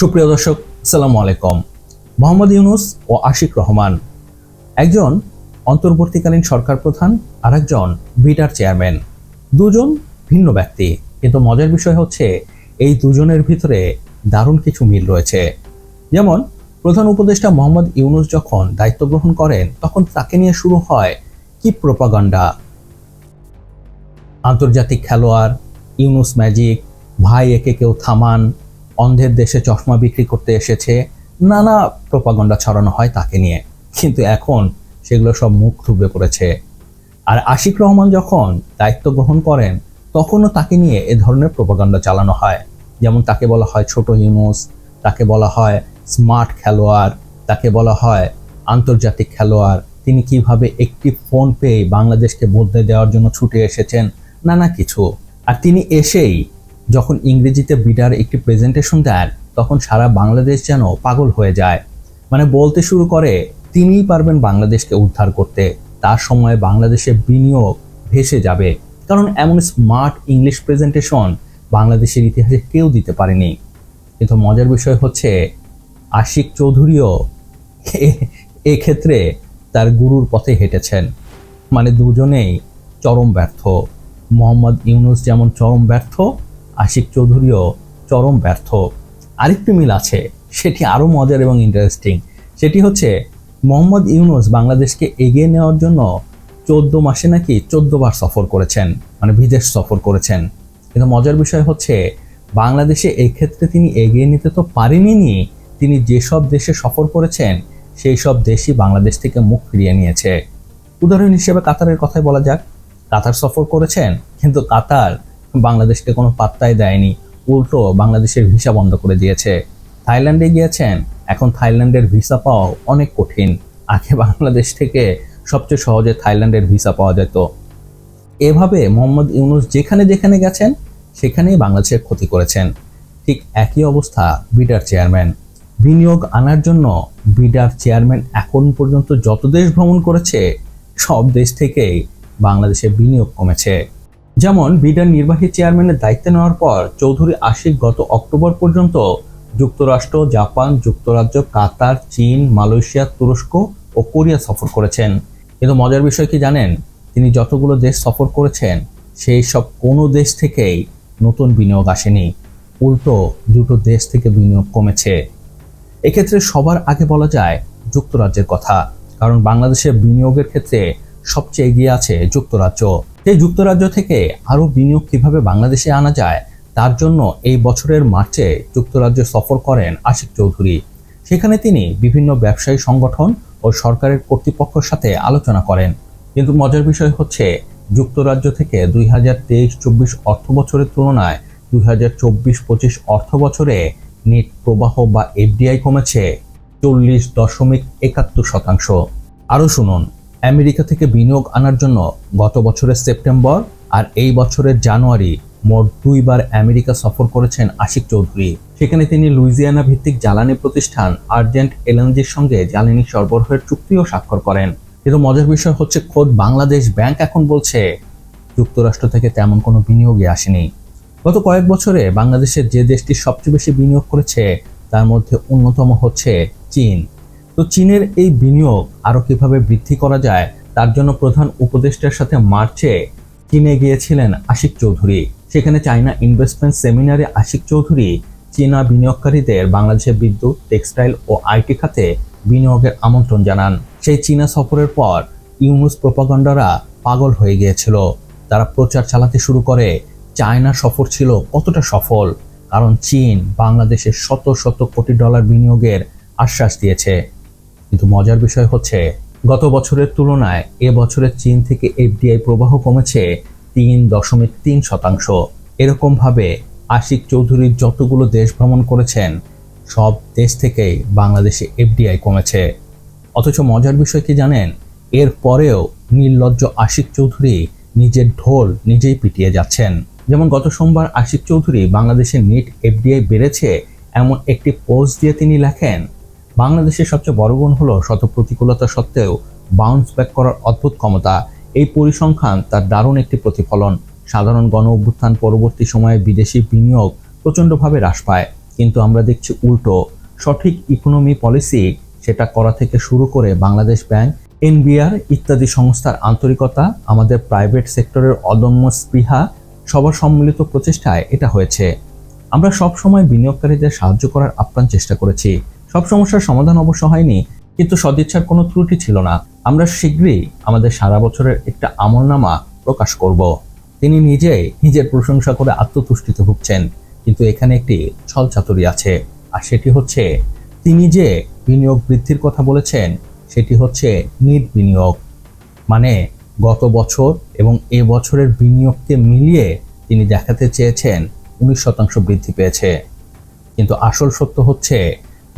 সুপ্রিয় দর্শক, আসসালামু আলাইকুম। মোহাম্মদ ইউনুস ও আশিক রহমান। একজন অন্তর্বর্তীকালীন সরকার প্রধান আর একজন বিটার চেয়ারম্যান। দুজন ভিন্ন ব্যক্তি, কিন্তু মজার বিষয় হচ্ছে, এই দুজনের ভিতরে দারুণ কিছু মিল রয়েছে। যেমন, প্রধান উপদেষ্টা মোহাম্মদ ইউনুস যখন দায়িত্ব গ্রহণ করেন, তখন তাকে নিয়ে শুরু হয়, কি প্রোপাগান্ডা? আন্তর্জাতিক খেলোয়াড়, ইউনুস ম্যাজিক, ভাই একে কেউ থামান অন্ধের দেশে চশমা বিক্রি করতে এসেছে, নানা প্রপাগন্ডা ছড়ানো হয় তাকে নিয়ে। কিন্তু এখন সেগুলো সব মুখ থুবড়ে পড়েছে। আর আশিক রহমান যখন দায়িত্ব গ্রহণ করেন, তখনও তাকে নিয়ে এ ধরনের প্রপাগান্ডা চালানো হয়। যেমন তাকে বলা হয় ছোট ইউনুস তাকে বলা হয় স্মার্ট খেলোয়াড়, তাকে বলা হয় আন্তর্জাতিক খেলোয়াড়। তিনি কীভাবে একটি ফোন পেয়ে বাংলাদেশকে বদলে দেওয়ার জন্য ছুটে এসেছেন, নানা কিছু। আর তিনি এসেই যখন ইংরেজিতে বিডার একটি প্রেজেন্টেশন দেন তখন সারা বাংলাদেশ যেন পাগল হয়ে যায়। মানে বলতে শুরু করে, তিনিই পারবেন বাংলাদেশকে উদ্ধার করতে। তার সময় বাংলাদেশে বিনিয়োগ ভেসে যাবে। কারণ এমন স্মার্ট ইংলিশ প্রেজেন্টেশন বাংলাদেশের ইতিহাসে কেউ দিতে পারেনি। কিন্তু মজার বিষয় হচ্ছে, আশিক চৌধুরীও এক্ষেত্রে তার গুরুর পথে হেঁটেছেন। মানে দুজনেই চরম ব্যর্থ। মোহাম্মদ ইউনুস যেমন চরম ব্যর্থ আশিক চৌধুরীও চরম ব্যর্থ। আরেকটি মিল আছে, সেটি আরও মজার এবং ইন্টারেস্টিং সেটি হচ্ছে, মোহাম্মদ ইউনুস বাংলাদেশকে এগিয়ে নেওয়ার জন্য চোদ্দ মাসে নাকি চোদ্দ বার সফর করেছেন মানে বিদেশ সফর করেছেন। কিন্তু মজার বিষয় হচ্ছে, বাংলাদেশে এই ক্ষেত্রে তিনি এগিয়ে নিতে তো পারেনি তিনি যেসব দেশে সফর করেছেন, সেই সব দেশই বাংলাদেশ থেকে মুখ ফিরিয়ে নিয়েছে। উদাহরণ হিসেবে কাতারের কথাই বলা যাক, কাতার সফর করেছেন, কিন্তু কাতার বাংলাদেশকে কোনো পাত্তাই দেয়নি, উল্টো বাংলাদেশের ভিসা বন্ধ করে দিয়েছে। থাইল্যান্ডে গিয়েছেন, এখন থাইল্যান্ডের ভিসা পাওয়া অনেক কঠিন। আগে বাংলাদেশ থেকে সবচেয়ে সহজে থাইল্যান্ডের ভিসা পাওয়া যেত। এভাবে মোহাম্মদ ইউনুস যেখানে যেখানে গেছেন, সেখানেই বাংলাদেশের ক্ষতি করেছেন। ঠিক একই অবস্থা বিডার চেয়ারম্যান। বিনিয়োগ আনার জন্য বিডার চেয়ারম্যান এখন পর্যন্ত যত দেশ ভ্রমণ করেছে, সব দেশ থেকেই বাংলাদেশে বিনিয়োগ কমেছে। যেমন বিডার নির্বাহী চেয়ারম্যানের দায়িত্ব নেওয়ার পর চৌধুরী আশিক গত অক্টোবর পর্যন্ত যুক্তরাষ্ট্র, জাপান, যুক্তরাজ্য, কাতার, চীন, মালয়েশিয়া, তুরস্ক ও কোরিয়া সফর করেছেন। কিন্তু মজার বিষয় কি জানেন? তিনি যতগুলো দেশ সফর করেছেন, সেই সব কোনো দেশ থেকেই নতুন বিনিয়োগ আসেনি। উল্টো দুটো দেশ থেকে বিনিয়োগ কমেছে। এক্ষেত্রে সবার আগে বলা যায় যুক্তরাজ্যের কথা, কারণ বাংলাদেশের বিনিয়োগের ক্ষেত্রে সবচেয়ে এগিয়ে আছে যুক্তরাজ্য। এই যুক্তরাজ্য থেকে আরও বিনিয়োগ কীভাবে বাংলাদেশে আনা যায়, তার জন্য এই বছরের মার্চে যুক্তরাজ্য সফর করেন আশিক চৌধুরী। সেখানে তিনি বিভিন্ন ব্যবসায়ী সংগঠন ও সরকারের কর্তৃপক্ষের সাথে আলোচনা করেন। কিন্তু মজার বিষয় হচ্ছে, যুক্তরাজ্য থেকে দুই হাজার তেইশ চব্বিশ অর্থ বছরের তুলনায় দুই হাজার চব্বিশ পঁচিশ অর্থ বছরে নেট প্রবাহ বা এফডিআই কমেছে চল্লিশ দশমিক একাত্তর শতাংশ। আরও শুনুন। আমেরিকা থেকে বিনিয়োগ আনার জন্য গত বছরের সেপ্টেম্বর আর এই বছরের জানুয়ারি মোট দুইবার আমেরিকা সফর করেছেন আশিক চৌধুরী। সেখানে তিনি লুইজিয়ানা ভিত্তিক জ্বালানি প্রতিষ্ঠান আর্জেন্ট এলএনজির সঙ্গে জ্বালানি সরবরাহের চুক্তিও স্বাক্ষর করেন। কিন্তু মজার বিষয় হচ্ছে, খোদ বাংলাদেশ ব্যাংক এখন বলছে, যুক্তরাষ্ট্র থেকে তেমন কোনো বিনিয়োগই আসেনি। গত কয়েক বছরে বাংলাদেশের যে দেশটি সবচেয়ে বেশি বিনিয়োগ করেছে, তার মধ্যে অন্যতম হচ্ছে চীন। তো চীনের এই বিনিয়োগ আরও কীভাবে বৃদ্ধি করা যায়, তার জন্য প্রধান উপদেষ্টার সাথে মার্চে চীনে গিয়েছিলেন আশিক চৌধুরী। সেখানে চায়না ইনভেস্টমেন্ট সেমিনারে আশিক চৌধুরী চীনা বিনিয়োগকারীদের বাংলাদেশের বিদ্যুৎ টেক্সটাইল ও আইটি খাতে বিনিয়োগের আমন্ত্রণ জানান। সেই চীনা সফরের পর ইউনুস প্রপাগন্ডারা পাগল হয়ে গিয়েছিল। তারা প্রচার চালাতে শুরু করে চায়না সফর ছিল কতটা সফল, কারণ চীন বাংলাদেশে শত শত কোটি ডলার বিনিয়োগের আশ্বাস দিয়েছে। কিন্তু মজার বিষয় হচ্ছে, গত বছরের তুলনায় এ বছরের চীন থেকে এফডিআই প্রবাহ কমেছে তিন দশমিক তিন শতাংশ। এরকমভাবে আশিক চৌধুরীর যতগুলো দেশ ভ্রমণ করেছেন, সব দেশ থেকেই বাংলাদেশে এফডিআই কমেছে। অথচ মজার বিষয় কি জানেন? এর পরেও নির্লজ্জ আশিক চৌধুরী নিজের ঢোল নিজেই পিটিয়ে যাচ্ছেন। যেমন গত সোমবার আশিক চৌধুরী বাংলাদেশের নিট এফডিআই বেড়েছে, এমন একটি পোস্ট দিয়ে তিনি লেখেন বাংলাদেশের সবচেয়ে বড় গুণ হলো শত প্রতিকূলতা সত্ত্বেও বাউন্স ব্যাক করার অদ্ভুত ক্ষমতা। এই পরিসংখ্যান তার দারুণ একটি প্রতিফলন। সাধারণ গণ অভ্যুত্থান পরবর্তী সময়ে বিদেশি বিনিয়োগ প্রচণ্ডভাবে হ্রাস পায়। কিন্তু আমরা দেখছি উল্টো। সঠিক ইকোনমি পলিসি সেটা করা থেকে শুরু করে বাংলাদেশ ব্যাংক এনবিআর ইত্যাদি সংস্থার আন্তরিকতা, আমাদের প্রাইভেট সেক্টরের অদম্য স্পৃহা, সবার সম্মিলিত প্রচেষ্টায় এটা হয়েছে। আমরা সব সময় বিনিয়োগকারীদের সাহায্য করার আপ্রাণ চেষ্টা করেছি। সব সমস্যার সমাধান অবশ্য হয়নি, কিন্তু সদিচ্ছার কোনো ত্রুটি ছিল না। আমরা শীঘ্রই আমাদের সারা বছরের একটা আমলনামা প্রকাশ করব। তিনি নিজেই নিজের প্রশংসা করে আত্মতুষ্টিতে ভুগছেন, কিন্তু এখানে একটি ছলচাতুরি আছে, আর সেটি হচ্ছে, তিনি যে বিনিয়োগ বৃদ্ধির কথা বলেছেন, সেটি হচ্ছে নিট বিনিয়োগ। মানে গত বছর এবং এ বছরের বিনিয়োগকে মিলিয়ে তিনি দেখাতে চেয়েছেন, উনিশ শতাংশ বৃদ্ধি পেয়েছে। কিন্তু আসল সত্য হচ্ছে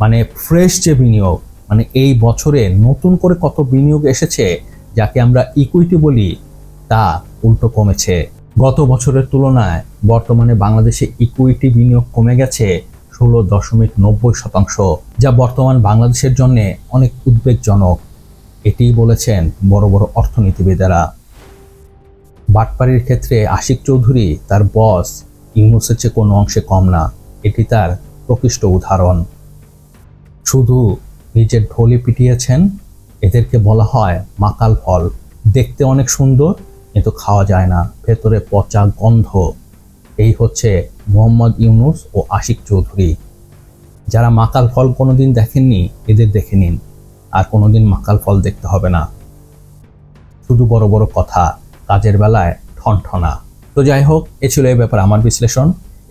মানে ফ্রেশ যে বিনিয়োগ মানে এই বছরে নতুন করে কত বিনিয়োগ এসেছে, যাকে আমরা ইকুইটি বলি, তা উল্টো কমেছে। গত বছরের তুলনায় বর্তমানে বাংলাদেশে ইকুইটি বিনিয়োগ কমে গেছে ষোলো দশমিক নব্বই শতাংশ, যা বর্তমান বাংলাদেশের জন্য অনেক উদ্বেগজনক। এটিই বলেছেন বড় বড় অর্থনীতিবিদেরা। বাটপাড়ির ক্ষেত্রে আশিক চৌধুরী তার বস ইউনুসের চেয়ে কোনো অংশে কম না, এটি তার প্রকৃষ্ট উদাহরণ। শুধু নিজের ঢোলে পিটিয়েছেন, এদেরকে বলা হয় মাকাল ফল। দেখতে অনেক সুন্দর, কিন্তু খাওয়া যায় না। ভেতরে পচা গন্ধ। এই হচ্ছে মোহাম্মদ ইউনুস ও আশিক চৌধুরী। যারা মাকাল ফল কোনোদিন দেখেননি, এদের দেখে নিন। আর কোনোদিন মাকাল ফল দেখতে হবে না। শুধু বড় বড় কথা, কাজের বেলায় ঠনঠনা। তো যাই হোক, এ ছিল এই ব্যাপারে আমার বিশ্লেষণ।